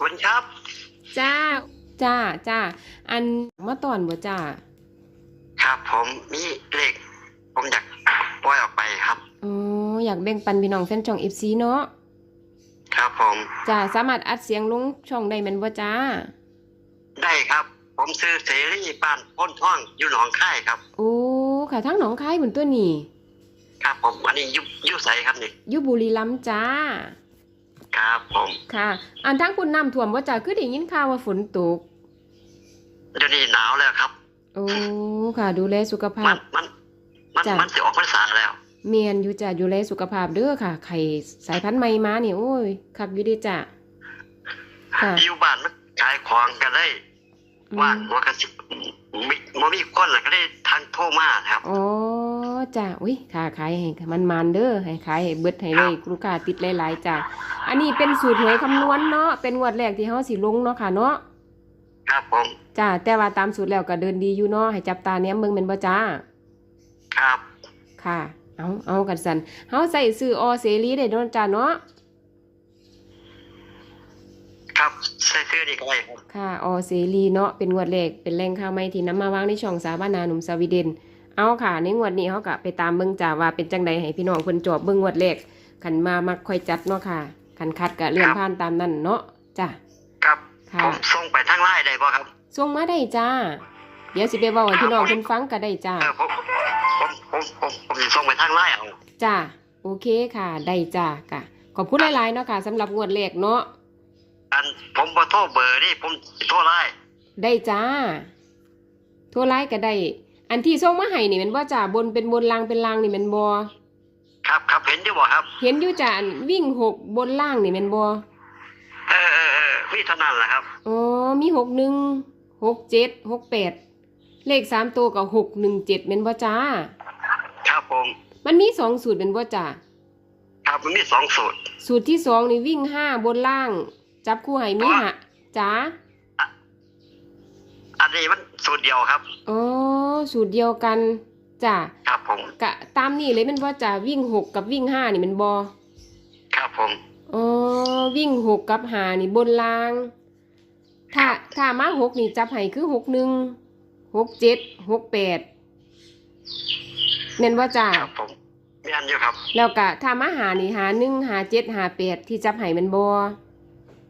สวัสดีครับ จ้า จ้า จ้า อันมาตอนบ่จ้า ครับผมมีเลขผมอยากปล่อยออกไปครับอ๋ออยากแบ่งปันพี่น้องแฟนช่อง FC เนาะ ครับผม จ้า สามารถอัดเสียงลงช่องได้แม่นบ่จ้า ได้ครับ ผมซื้อเสรีบ้านพ้นท่องอยู่หนองค่ายครับ โอ้ ค่ะทั้งหนองคายเหมือนตัวนี้ครับผมอันนี้อยุยุใสครับนี่ อยู่บุรีรัมย์จ้า ครับผมค่ะ อันทั้งคุณน้ำท่วมบ่จ้าคือได้ยินข่าวว่าฝนตกเดี๋ยวนี้หนาวแล้วครับ โอ้ค่ะ ดูแลสุขภามัพ นมันมันจ้ะ มันสิออกพรรษาแล้ว เมียนอยู่จ้าดูแลสุขภาพเด้อค่ะ ไข่สายพันธุ์ใหม่มานี่โอ้ยคักอยู่เดีจ้าค่ะอยู่บ้านมันขายของกันได้อืมว่างหัวกระสิบ มีมมีคนแล้วก็ได้ทางโทรมาครับ อ๋อจ้าอุ้ยค่ะขายให้มันมันๆเด้อให้ขายให้เบิดให้เลยลูกค้าติดหลายๆจ้าอันนี้เป็นสูตรหวยคำนวณเนาะเป็นงวดแรกที่เฮาสิลงเนาะค่ะเนาะครับผมจ้าแต่ว่าตามสูตรแล้วก็เดินดีอยู่เนาะให้จับตาแนมเบิ่งแม่นบ่จ้าครับ ค่ะ เอาเอากันสันเฮาใส่ซื้ออเสรีได้เนาะจ้าเนาะ ครับใส่เสื้อดีก็ได้ครับค่ะอเสรีเนาะเป็นงวดแรกเป็นแหล่งข่าวใหม่ที่นำมาวางในช่องสาบานาหนุ่มสวีเดน เอาค่ะ ในงวดนี้เฮาก็ไปตามเบิ่งจ้าว่าเป็นจังใดให้พี่น้องเพิ่นจอบเบิ่งงวดแรกคันมามักค่อยจัดเนาะค่ะคันคัดก็เลื่อนผ่านตามนั้นเนาะจ้าครับค่ะผมส่งไปทางไลน์ได้ป่ะครับส่งมาได้จ้า เดี๋ยวสิไปเว้าให้พี่น้องเพิ่นฟังก็ได้จ้าเออผมผมผมผมผมจะส่งไปทางไลน์เอาจ้าโอเคค่ะได้จ้าค่ะขอบคุณหลายๆเนาะค่ะสำหรับงวดแรกเนาะ อันผมบ่โทรเบอร์นี่ผมสิโทรไลน์ได้จ้า โทรไลน์ก็ได้ อันที่ส่งมาให้นี่แมันบ่จ้าบนเป็นบนล่างเป็นล่างนี่แมันบ่ครับครับเห็นอยู่บ่ครับ เห็นอยู่จ้าอันวิ่งหกบนล่างนี่แมันบ่เออเออเออมีเท่านั้นแหละครับ อ๋อมีหกหนึ่งหกเจ็ดหกแปดเลขสามตัวกับหกหนึ่งเจ็ดแมันบ่จ้า ครับผมมันมีสองสูตรแมันบ่จ้า ครับมันมีสองสูตร สูตรที่สองนี่วิ่งห้าบนล่าง จับคู่ให้มีหะจ้าอันนี้มันสูตรเดียวครับอ๋อสูตรเดียวกันจ้าครับผมกะตามนี่เลยแมันว่าจะวิ่งหกกับวิ่งห้านี่แมันบอครับผมอ๋อวิ่งหกกับหานี่บนล่าง ถ้าถ้ามาหกนี่จับให้คือหกหนึ่งหกเจ็ดหกแปดเน้นว่าจ้าครับผมมีอันอยู่ครับ แล้วกะถ้ามาหานี่หาหนึ่งหาเจ็ดหาแปดที่จับให้แมันบอ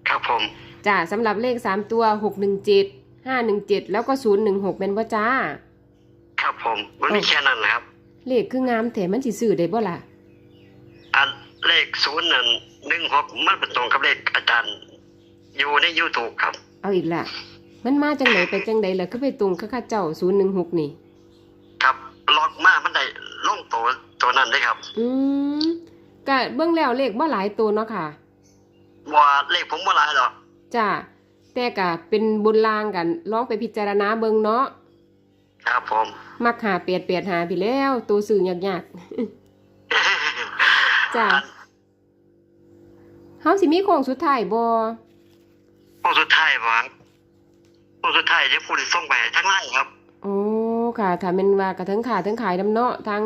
ครับผมจ้าสำหรับเลขสามตัวหกหนึ่งเจ็ดห้าหนึ่งเจ็ดแล้วก็ศูนย์หนึ่งหกเป็นว่าจ้า ครับผมมันมีแค่นั้นแหละครับ เลขคืองามแต่มันสิซื้อได้บ่ล่ะอันเลขศูนย์นั่นหนึ่งหกมันเป็นตรงกับเลขอาจารย์อยู่ในยูทูบครับ เอาอีกละมันมาจังไหนไปจังใดล่ะก็ไปตรงกับข้าเจ้าศูนย์หนึ่งหกนี่ ครับล็อกมามันได้ลงตัวตัวนั้นได้ครับ อืมก็เบื้องแล้วเลขบ่หลายตัวเนาะค่ะ ว่าเลขผมว่าหลายหรอกจ้าแต่ก็เป็นบนลางกันลองไปพิจารณาเบิ่งเนาะครับผม มักหาเปียดเปียดหาพี่แล้ว ตัวสื่อยากๆจ้าเฮาสิมีโค้งสุดท้ายบ่ผู้สุดท้ายบ่ครับผู้สุดท้ายจะพูดส่งไปทางไลน์ครับ โอ้ค่ะถ้าแม่นว่ากระเทิงขาเทิงขายนํเนาะทาง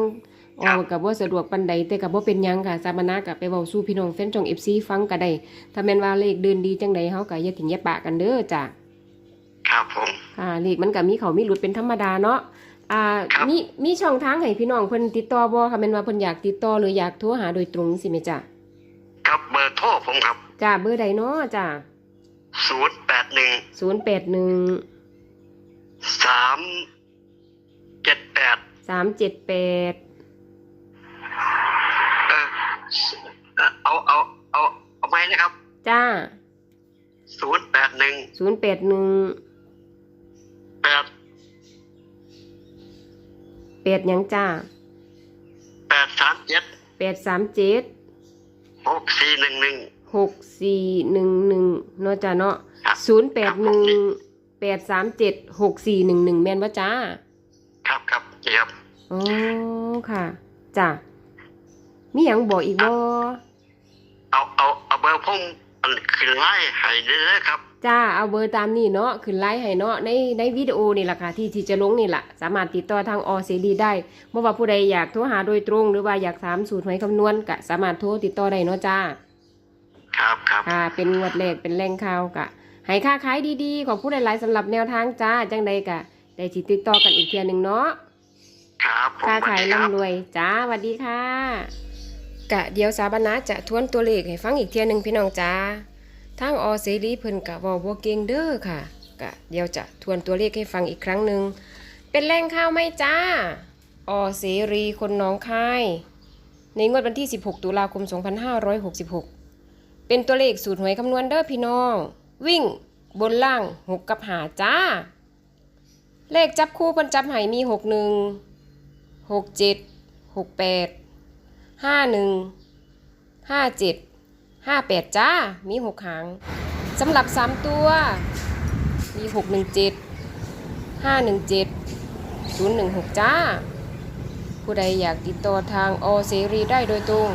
อครัอบก็บ่สะดวกปานใดแต่ก็บ่เป็นหยังค่ะสามนาก็ไปเว้าสู่พี่น้องแฟนช่อง FC ฟังก็ได้ถ้าแม่นว่าเลขเดินดีจังใดเฮาก็อย่าทิ้งอย่าปะกันเด้อจ้าครับผมค่ะเลขมันก็มีเขามีหลุดเป็นธรรมดาเนาะอ่าครับมีมีช่องทางให้พี่น้องเพิ่นติดต่อบ่ค่ะแม่นว่าเพิ่นอยากติดต่อหรืออยากโทรหาโดยตรงสิแม่จ้ะครับเบอร์โทรผมครับจ้าเบอร์ใดเนาะจ้าศูนย์แปดหนึ่ง081สามเจ็ดแปด378เนะครับจ้าศูนย์แปดหนึ่ง081แปด8หยังจ้าแปดสามเจ็ด837หกสี่หนึ่งหนึ่ง6411เนาะจ้าเนาะครับ081 837 6411แม่นบ่จ้าครับครับนี่ครับอ๋อค่ะจ้ามีหยังบอกอีกบ่เอาเอาเอาเบอร์ผม อันขึ้นไล่ให้ได้เลยครับ จ้าเอาเบอร์ตามนี่เนาะขึ้นไลน์ให้เนาะในในวิดีโอนี่แหละค่ะที่ที่จะลงนี่แหละสามารถติดต่อทางออเสรีได้เมื่อว่าผู้ใดอยากโทรหาโดยตรง หรือว่าอยากถามสูตรหวยคำนวณก็สามารถโทรติดต่อได้เนาะจ้า ครับครับค่ะ เป็นงวดแรกเป็นแรงข่าวกะให้ค่าขายดีๆ ของผู้หลายๆสำหรับแนวทางจ้า จังใดกะ ได้สิติดต่อกันอีกเทียหนึ่งเนาะ ครับผมค้าขายสวัสดีครับ ร่ำรวยจ้าสวัสดีค่ะ กะเดียวสาบานะจะทวนตัวเลขให้ฟังอีกเทียหนึ่งพี่น้องจ้าทางออเสรีเพิ่นกะว้าบ่เกงเด้อค่ะ กะเดียวจะทวนตัวเลขให้ฟังอีกครั้งหนึ่งเป็นแรงข่าวไหมจ้า ออเสรีคนน้องคาย ในงวดวันที่ 16 ตุลาคม 2566 เป็นตัวเลขสูตรหวยคำนวณเด้อพี่น้อง วิ่งบนล่าง 6 กับหาจ้า เลขจับคู่เพิ่นจับให้มี 61หกเจ็ด ห้าหนึ่งห้าเจ็ดห้าแปดจ้า มีหกหางสำหรับสามตัว มีหกหนึ่งเจ็ดห้าหนึ่งเจ็ดศูนย์หนึ่งหกจ้า ผู้ใดอยากติดต่อทางอเสรีได้โดยตรง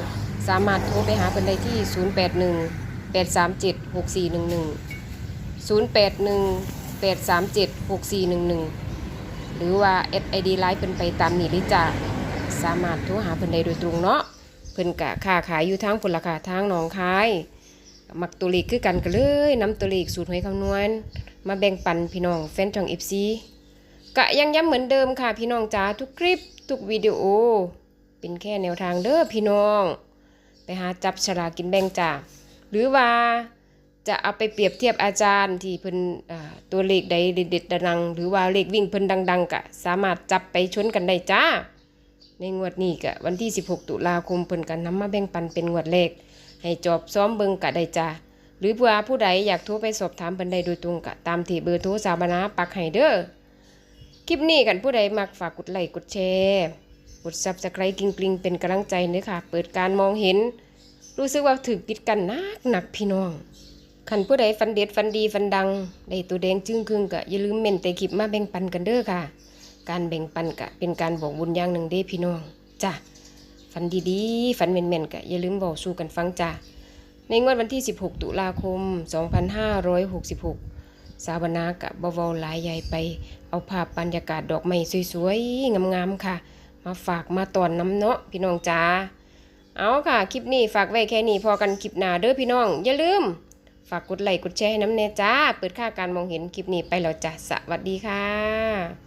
สามารถโทรไปหาเพิ่นได้ที่ 081 837 6411 081 837 6411 หรือว่า SID ไลน์เพิ่นไปตามนี้เลยจ้ะสามารถโทรหาเพิ่นได้โดยตรงเนาะ พิ่นกะค้าขายอยู่ทางพุ่นราคาทางหนองคายมักตัวเลขคือกันก็เลยน้ำตัวเลขสูตรหวยคำนวณ มาแบ่งปันพี่น้องแฟนช่อง FC กะยังย้ำเหมือนเดิมค่ะพี่น้องจ๋าทุกคลิปทุกวิดีโอ เป็นแค่แนวทางเด้อพี่น้อง ไปหาจับฉลากินแบ่งจ้าหรือว่าจะเอาไปเปรียบเทียบอาจารย์ที่เพิ่นตัวเลขใดเด็ดดังหรือว่าเลขวิ่งเพิ่นดัง ๆกะสามารถจับไปชนกันได้จ้า ในงวดนี้กะวันที่ 16 ตุลาคมเพิ่นกันนำมาแบ่งปันเป็นงวดเลขให้จอบซ้อมเบิงกะได้จ้าหรือเพื่อผู้ใดอยากโทรไปสอบถามเพิ่นได้โดยตรงกะตามที่เบอร์โทรสาบานาปักให้เด้อคลิปนี้กันผู้ใดมักฝากกดไลค์กดแชร์กด Subscribe กริงเป็นกำลังใจเด้อค่ะ เปิดการมองเห็น รู้สึกว่าถึกปิดกันนักหนักพี่น้องขันผู้ใดฟันเด็ดฟันดีฟันดังได้ตัวแดงจึ้งครึ่งกะอย่าลืมเม่นแต่คลิปมาแบ่งปันกันเด้อค่ะ การแบ่งปันกะเป็นการบอกบุญอย่างหนึ่งเด้พี่น้องจ้ะฟันดีๆฟันเม่นๆกะอย่าลืมบอกสู้กันฟังจ้ะในงวดวันที่ 16 ตุลาคม 2566 สาวนากะบวาหลายใหญ่ไป เอาภาพบรรยากาศดอกไม้สวยๆงามๆค่ะ มาฝากมาตอนน้ำเนาะพี่น้องจ้าเอาค่ะ คลิปนี้ฝากไว้แค่นี้พอกันคลิปหน้าเด้อพี่น้อง อย่าลืม ฝากกดไลค์กดแชร์ให้น้ำเนจ้า เปิดค่าการมองเห็นคลิปนี้ไปแล้วจ้ะสวัสดีค่ะ